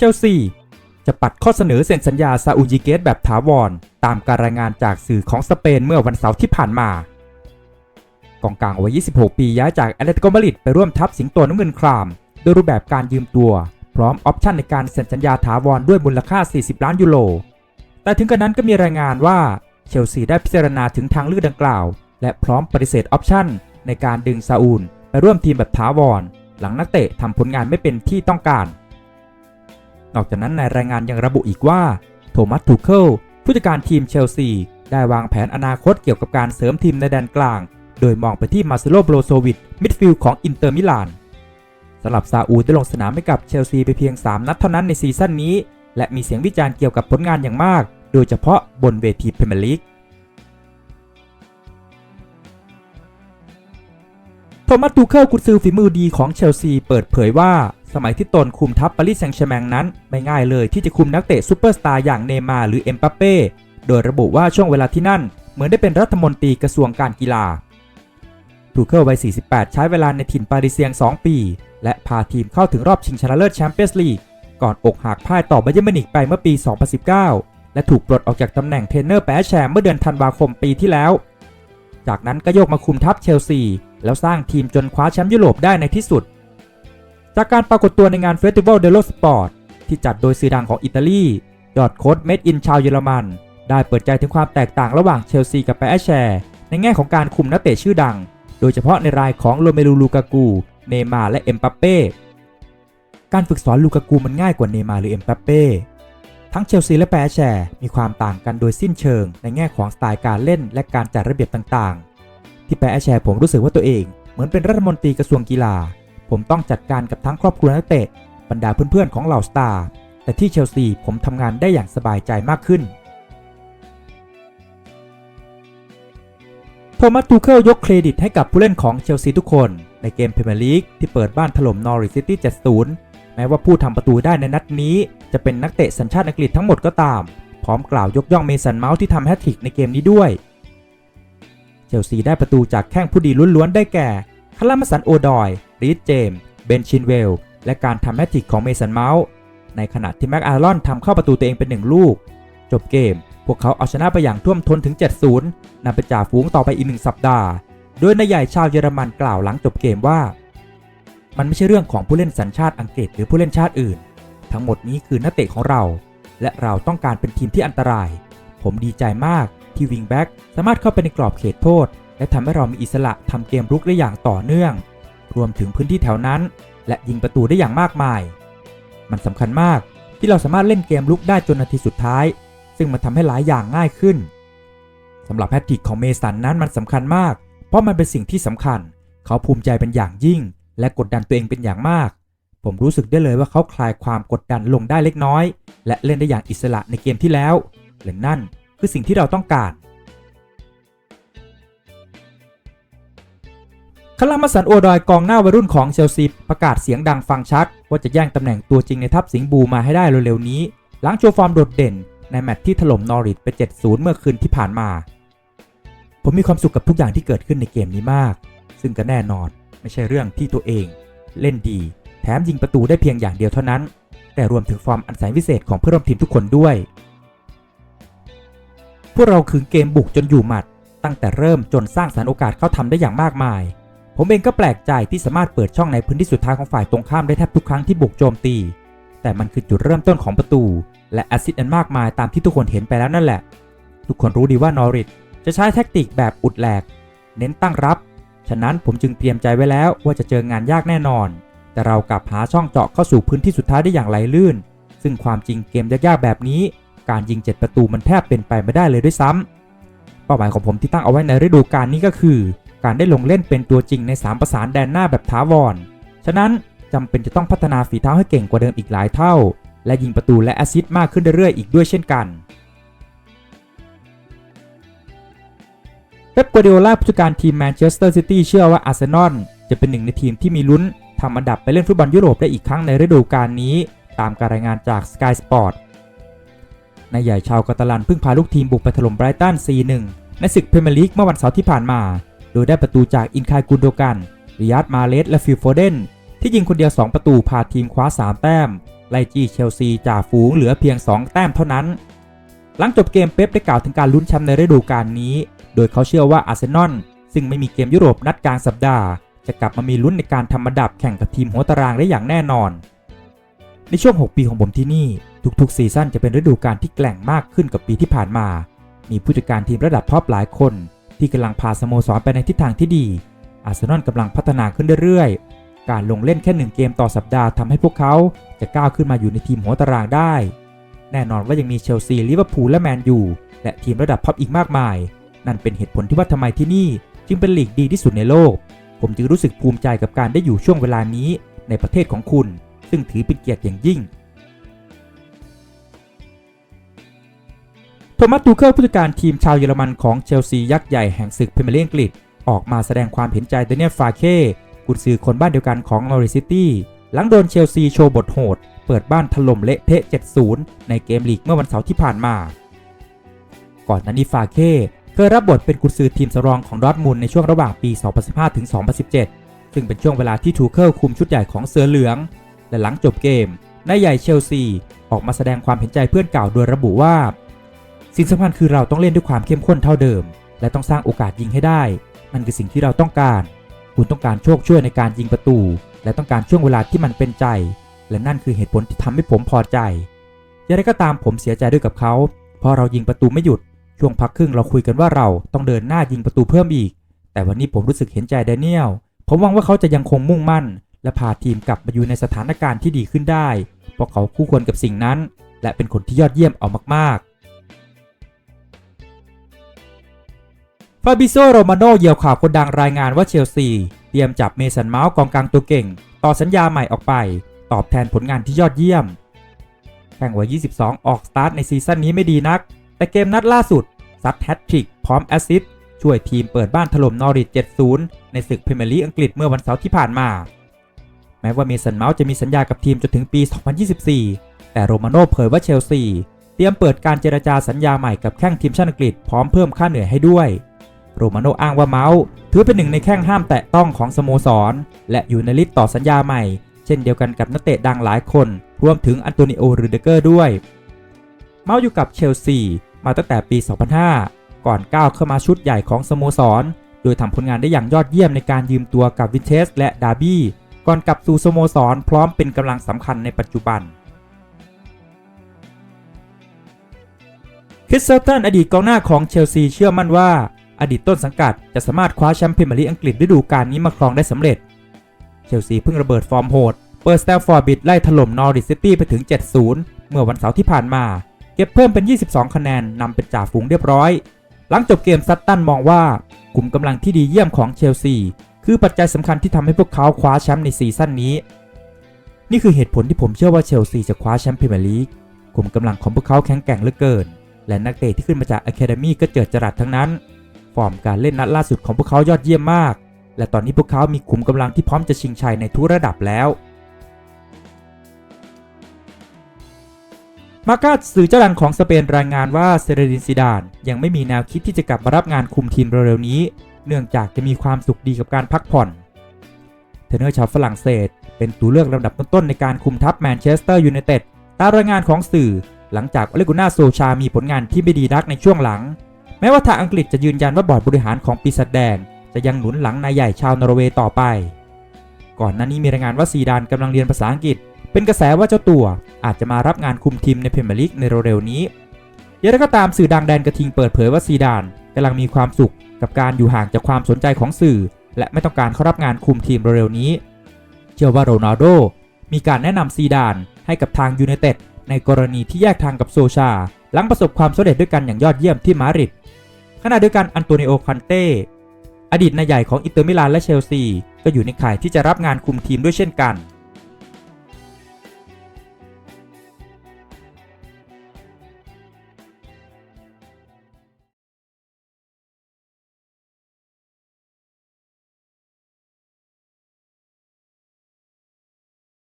ชลซี จะปัดข้อเสนอเซ็นสัญญาซาอูจิเกตแบบถาวร ตามการรายงานจากสื่อของสเปนเมื่อวันเสาร์ที่ผ่านมากองกลางวัย 26 ปีย้ายจากแอตเลติโกมาดริดไปร่วมทัพสิงโตน้ำเงินคราม โดยรูปแบบการยืมตัว พร้อมออปชั่นในการเซ็นสัญญาถาวรด้วยมูลค่า 40 ล้านยูโร แต่ถึงกระนั้นก็มีรายงานว่าเชลซีได้พิจารณาถึงทางเลือกดังกล่าว และพร้อมปฏิเสธออปชั่นในการดึงซาอูลไปร่วมทีมแบบถาวร หลังนักเตะทำผลงานไม่เป็นที่ต้องการ นอกจากนั้นในรายงานยังระบุอีกว่า โทมัสทูเคิลผู้จัดการทีมเชลซี ได้วางแผนอนาคตเกี่ยวกับการเสริมทีมในแดนกลาง โดยมองไปที่มาร์เซโลโบรโซวิชมิดฟิลด์ของอินเตอร์มิลานสำหรับซาอูได้ลงสนามให้กับเชลซีไปเพียง 3 นัดเท่านั้นในซีซั่นนี้ และมีเสียงวิจารณ์เกี่ยวกับผลงานอย่างมาก โดยเฉพาะบนเวทีพรีเมียร์ลีกโทมัสตูเคิลกุนซือฝีมือดีของเชลซีเปิดเผยว่า สมัยที่ตนคุมทัพปารีสแซงต์แชร์แมงนั้น ไม่ง่ายเลยที่จะคุมนักเตะซูเปอร์สตาร์อย่างเนย์มาร์หรือเอ็มบัปเป้โดยระบุว่าช่วงเวลาที่นั่น เหมือนได้เป็นรัฐมนตรีกระทรวงการกีฬาทูเคิลวัย 48 ใช้เวลาในถิ่นปารีเซียง 2 ปี และพาทีมเข้าถึงรอบชิงชนะเลิศแชมเปี้ยนส์ลีกก่อนอกหักพ่ายต่อไบเยอร์มินิกไปเมื่อปี 2019 และถูกปลดออกจากตำแหน่งเทรนเนอร์แปะแชมเมื่อเดือนธันวาคมปีที่แล้ว จากนั้นก็โยกมาคุมทัพเชลซีแล้วสร้างทีมจนคว้าแชมป์ยุโรปได้ในที่สุด จากการปรากฏตัวในงานเฟสติวัลเดโลสปอร์ตที่จัดโดยสื่อดังของอิตาลียอดโค้ดเมดอินชาวเยอรมัน ได้เปิดใจถึงความแตกต่างระหว่างเชลซีกับแปะแชร์ ในแง่ของการคุมนักเตะชื่อดัง โดยเฉพาะในรายของโรเมลูลูกากู เนมาร์และเอ็มบัปเป้ การฝึกสอนลูกากูมันง่ายกว่าเนมาร์หรือเอ็มบัปเป้ ทั้งเชลซีและแปะแชร์มีความต่างกันโดยสิ้นเชิง ในแง่ของสไตล์การเล่นและการจัดระเบียบต่างๆ ที่แปะแชร์ผมรู้สึกว่าตัวเอง เหมือนเป็นรัฐมนตรีกระทรวงกีฬา ผมต้องจัดการกับทั้งครอบครัวนักเตะ บรรดาเพื่อนๆของเหล่าสตาร์แต่ที่เชลซีผมทำงานได้อย่างสบายใจมากขึ้น โทมัสตูเคิลยกเครดิตให้กับผู้เล่นของเชลซีทุกคนในเกมพรีเมียร์ลีกที่เปิดบ้านถล่มนอริสซิตี้ 7-0 แม้ว่าผู้ทำประตูได้ในนัดนี้ จะเป็นนักเตะสัญชาติอังกฤษทั้งหมดก็ตาม พร้อมกล่าวยกย่องเมสันเมาส์ที่ทำแฮตทริกในเกมนี้ด้วย เชลซีได้ประตูจากแข้งผู้ดีล้วนๆได้แก่ คารามาสันโอดอย รีดเจมส์เบนชินเวล และการทำแฮตทริกของเมสันเมาส์ในขณะที่แม็กอารอนทำเข้าประตูตัวเองเป็นหนึ่งลูก จบเกม พวกเขาเอาชนะไปอย่างท่วมท้นถึง 7-0นำไปจ่าฝูงต่อไปอีกหนึ่งสัปดาห์ โดยนายใหญ่ชาวเยอรมันกล่าวหลังจบเกมว่า มันไม่ใช่เรื่องของผู้เล่นสัญชาติอังกฤษหรือผู้เล่นชาติอื่น ทั้งหมดนี้คือนักเตะของเรา และเราต้องการเป็นทีมที่อันตราย ผมดีใจมากที่วิงแบ็กสามารถเข้าไปในกรอบเขตโทษ และทำให้เรามีอิสระทำเกมรุกได้อย่างต่อเนื่อง รวมถึงพื้นที่แถวนั้น และยิงประตูได้อย่างมากมาย มันสำคัญมากที่เราสามารถเล่นเกมลุกได้จนนาทีสุดท้าย ซึ่งมันทำให้หลายอย่างง่ายขึ้นสำหรับแฮตทริกของเมสันนั้นมันสำคัญมาก เพราะมันเป็นสิ่งที่สำคัญ เขาภูมิใจเป็นอย่างยิ่ง และกดดันตัวเองเป็นอย่างมาก ผมรู้สึกได้เลยว่าเขาคลายความกดดันลงได้เล็กน้อย และเล่นได้อย่างอิสระในเกมที่แล้วและนั่นคือสิ่งที่เราต้องการ คารามาสันโอดอยกองหน้าวัยรุ่นของเชลซีประกาศเสียงดังฟังชัด ว่าจะแย่งตำแหน่งตัวจริงในทัพสิงห์บูมาให้ได้เร็วๆนี้ หลังโชว์ฟอร์มโดดเด่น ในแมตช์ที่ถล่มนอริทไป 7-0 เมื่อคืนที่ผ่านมา ผมมีความสุขกับทุกอย่างที่เกิดขึ้นในเกมนี้มาก ซึ่งก็แน่นอนไม่ใช่เรื่องที่ตัวเอง เล่นดี แถมยิงประตูได้เพียงอย่างเดียวเท่านั้น แต่รวมถึงฟอร์มอันแสนวิเศษของเพื่อนร่วมทีมทุกคนด้วย พวกเราคือเกมบุกจนอยู่หมัด ตั้งแต่เริ่มจนสร้างสรรค์โอกาสเข้าทำได้อย่างมากมาย ผมเองก็แปลกใจที่สามารถเปิดช่องในพื้นที่สุดท้ายของฝ่ายตรงข้ามได้แทบทุกครั้งที่บุกโจมตี แต่มันคือจุดเริ่มต้นของประตู และแอซิสต์อันมากมายตามที่ทุกคนเห็นไปแล้วนั่นแหละ ทุกคนรู้ดีว่านอริทจะใช้แท็กติกแบบอุดแหลก เน้นตั้งรับ ฉะนั้นผมจึงเตรียมใจไว้แล้วว่าจะเจองานยากแน่นอน แต่เรากลับหาช่องเจาะเข้าสู่พื้นที่สุดท้ายได้อย่างไหลลื่น ซึ่งความจริงเกมยากๆแบบนี้ การยิง7ประตูมันแทบเป็นไปไม่ได้เลยด้วยซ้ำเป้าหมายของผมที่ตั้งเอาไว้ในฤดูกาลนี้ก็คือ การได้ลงเล่นเป็นตัวจริงใน 3 ประสานแดนหน้าแบบท้าวรฉะนั้นจำเป็นจะต้องพัฒนาฝีเท้าให้เก่งกว่าเดิมอีกหลายเท่า และยิงประตูและแอซิสต์มากขึ้นเรื่อยๆอีกด้วยเช่นกันเป๊ปกัวเดโอลาผู้จัดการทีมแมนเชสเตอร์ซิตี้เชื่อว่าอาร์เซนอลจะเป็นหนึ่งในทีมที่มีลุ้นทำอันดับไปเล่นฟุตบอลยุโรปได้อีกครั้งในฤดูกาลนี้ ตามการรายงานจาก Sky Sport นายใหญ่ชาวกาตาลันเพิ่งพาลูกทีมบุกไปถล่มไบรตัน 4-1 ในศึกพรีเมียร์ลีกเมื่อวันเสาร์ที่ผ่านมา โดยได้ประตูจากอินคายกุนโดกันริยัตมาเลสและฟิลโฟเดนที่ยิงคนเดียว 2 ประตูพาทีมคว้า 3 แต้ม ไล่จี้เชลซีจ่าฝูงเหลือเพียง 2 แต้มเท่านั้น หลังจบเกมเป๊ปได้กล่าวถึงการลุ้นแชมป์ในฤดูกาลนี้ โดยเขาเชื่อว่าอาร์เซนอลซึ่งไม่มีเกมยุโรปนัดกลางสัปดาห์ จะกลับมามีลุ้นในการทำอันดับแข่งกับทีมหัวตารางได้อย่างแน่นอน ในช่วง 6 ปีของผมที่นี่ ทุกๆซีซั่นจะเป็นฤดูกาลที่แกล่งมากขึ้นกับปีที่ผ่านมา มีผู้จัดการทีมระดับท็อปหลายคน ที่กำลังพาสโมสรไปในทิศทางที่ดี อาร์เซนอลกำลังพัฒนาขึ้นเรื่อยๆ การลงเล่นแค่หนึ่งเกมต่อสัปดาห์ทำให้พวกเขาจะก้าวขึ้นมาอยู่ในทีมหัวตารางได้ แน่นอนว่ายังมีเชลซี ลิเวอร์พูล และแมนยู และทีมระดับท็อปอีกมากมาย นั่นเป็นเหตุผลที่ว่าทำไมที่นี่ จึงเป็นลีกดีที่สุดในโลก ผมจึงรู้สึกภูมิใจกับการได้อยู่ช่วงเวลานี้ในประเทศของคุณ ซึ่งถือเป็นเกียรติอย่างยิ่ง โทมัสตูเคิลผู้จัดการทีมชาวเยอรมันของเชลซียักษ์ใหญ่แห่งศึกพรีเมียร์ลีกอังกฤษ ออกมาแสดงความเห็นใจเดเนียลฟาเคกุนซือคนบ้านเดียวกันของนอริซิตี้หลังโดนเชลซีโชว์บทโหด เปิดบ้านถล่มเละเทะ 7-0 ในเกมลีกเมื่อวันเสาร์ที่ผ่านมา ก่อนหน้านี้ฟาเคเคยรับบทเป็นกุนซือทีมสำรองของดอร์ทมุนในช่วงระหว่างปี 2015ถึง2017 ซึ่งเป็นช่วงเวลาที่ทูเคิลคุมชุดใหญ่ของเสือเหลือง และหลังจบเกมนายใหญ่เชลซีออกมาแสดงความเห็นใจเพื่อนเก่าโดยระบุว่า สิ่งสำคัญคือเราต้องเล่นด้วยความเข้มข้นเท่าเดิม และต้องสร้างโอกาสยิงให้ได้นั่นคือสิ่งที่เราต้องการ คุณต้องการโชคช่วยในการยิงประตู และต้องการช่วงเวลาที่มันเป็นใจ และนั่นคือเหตุผลที่ทำให้ผมพอใจอย่างไรก็ตามผมเสียใจด้วยกับเขา เพราะเรายิงประตูไม่หยุด ช่วงพักครึ่งเราคุยกันว่าเราต้องเดินหน้ายิงประตูเพิ่มอีก แต่วันนี้ผมรู้สึกเห็นใจแดเนียล ผมหวังว่าเขาจะยังคงมุ่งมั่น และพาทีมกลับมาอยู่ในสถานการณ์ที่ดีขึ้นได้ เพราะเขาคู่ควรกับสิ่งนั้น และเป็นคนที่ยอดเยี่ยมเอามากๆ ฟาบิโซโรมาโนเยี่ยวข่าวคนดังรายงานว่าเชลซี เตรียมจับเมสันเมาส์กองกลางตัวเก่ง ต่อสัญญาใหม่ออกไป ตอบแทนผลงานที่ยอดเยี่ยม แข่งวัย 22 ออกสตาร์ทในซีซั่นนี้ไม่ดีนัก แต่เกมนัดล่าสุด ซัดแฮตทริกพร้อมแอสซิสต์ช่วยทีมเปิดบ้านถล่มนอริท 7-0 ในศึกพรีเมียร์ลีกอังกฤษเมื่อวันเสาร์ที่ผ่านมา แม้ว่าเมสันเมาส์จะมีสัญญากับทีมจนถึงปี 2024 แต่โรมาโนเผยว่าเชลซี เตรียมเปิดการเจรจาสัญญาใหม่กับแข้งทีมชาติอังกฤษพร้อมเพิ่มค่าเหนื่อยให้ด้วย โรมาโนอ้างว่าเมาส์ถือเป็นหนึ่งในแข้งห้ามแตะต้องของสโมสร และอยู่ในลิสต์ต่อสัญญาใหม่ เช่นเดียวกันกับนักเตะดังหลายคน รวมถึงอันโตนิโอรูเดเกอร์ด้วย เมาส์อยู่กับเชลซีมาตั้งแต่ปี 2005 ก่อนก้าวเข้ามาชุดใหญ่ของสโมสร โดยทำผลงานได้อย่างยอดเยี่ยมในการยืมตัวกับวินเทสและดาร์บี้ก่อนกลับสู่สโมสร พร้อมเป็นกำลังสำคัญในปัจจุบันคริสเซลตันอดีตกองหน้าของเชลซีเชื่อมั่นว่า อดีตต้นสังกัดจะสามารถคว้าแชมป์พรีเมียร์ลีกอังกฤษฤดูกาลนี้มาครองได้สำเร็จ เชลซีเพิ่งระเบิดฟอร์มโหด เปิดสแตมฟอร์ดบิดไล่ถล่มนอริสซิตี้ไปถึง 7-0 เมื่อวันเสาร์ที่ผ่านมา เก็บเพิ่มเป็น 22 คะแนนนำเป็นจ่าฝูงเรียบร้อย หลังจบเกมซัตตันมองว่ากลุ่มกำลังที่ดีเยี่ยมของเชลซีคือปัจจัยสำคัญที่ทำให้พวกเขาคว้าแชมป์ในซีซั่นนี้ นี่คือเหตุผลที่ผมเชื่อว่าเชลซีจะคว้าแชมป์พรีเมียร์ลีกกลุ่มกำลังของพวกเขาแข็งแกร่งเหลือเกิน และนักเตะที่ขึ้นมาจากอะคาเดมี่ก็เจิดจรัสทั้งนั้น ฟอร์มการเล่นนัดล่าสุดของพวกเขายอดเยี่ยมมาก และตอนนี้พวกเขามีขุมกำลังที่พร้อมจะชิงชัยในทุกระดับแล้ว มาก้าสื่อเจ้าดังของสเปนรายงานว่าเซเรดินซิดาน ยังไม่มีแนวคิดที่จะกลับมารับงานคุมทีมเร็วๆนี้ เนื่องจากจะมีความสุขดีกับการพักผ่อน เทรนเนอร์ชาวฝรั่งเศส เป็นตัวเลือกลำดับต้นๆในการคุมทัพแมนเชสเตอร์ยูไนเต็ดตามรายงานของสื่อหลังจากอเลกุน่าโซชา มีผลงานที่ไม่ดีนักในช่วงหลัง แม้ว่าทางอังกฤษจะยืนยันว่าบอร์ดบริหารของปีศาจแดง จะยังหนุนหลังนายใหญ่ชาวนอร์เวย์ต่อไป ก่อนหน้านี้มีรายงานว่าซีดานกำลังเรียนภาษาอังกฤษ เป็นกระแสว่าเจ้าตัวอาจจะมารับงานคุมทีมในพรีเมียร์ลีกในเร็วๆนี้อย่างไรก็ตามสื่อดังแดนกระทิงเปิดเผยว่าซีดานกำลังมีความสุขกับการอยู่ห่างจากความสนใจของสื่อ และไม่ต้องการเข้ารับงานคุมทีมเร็วๆนี้ เชื่อว่าโรนัลโดมีการแนะนำซีดานให้กับทางยูไนเต็ดในกรณีที่แยกทางกับโซชา หลังประสบความสำเร็จด้วยกันอย่างยอดเยี่ยมที่มาดริด ขณะเดียวกันอันโตนิโอคันเต้อดีตนายใหญ่ของอินเตอร์มิลานและเชลซี ก็อยู่ในข่ายที่จะรับงานคุมทีมด้วยเช่นกัน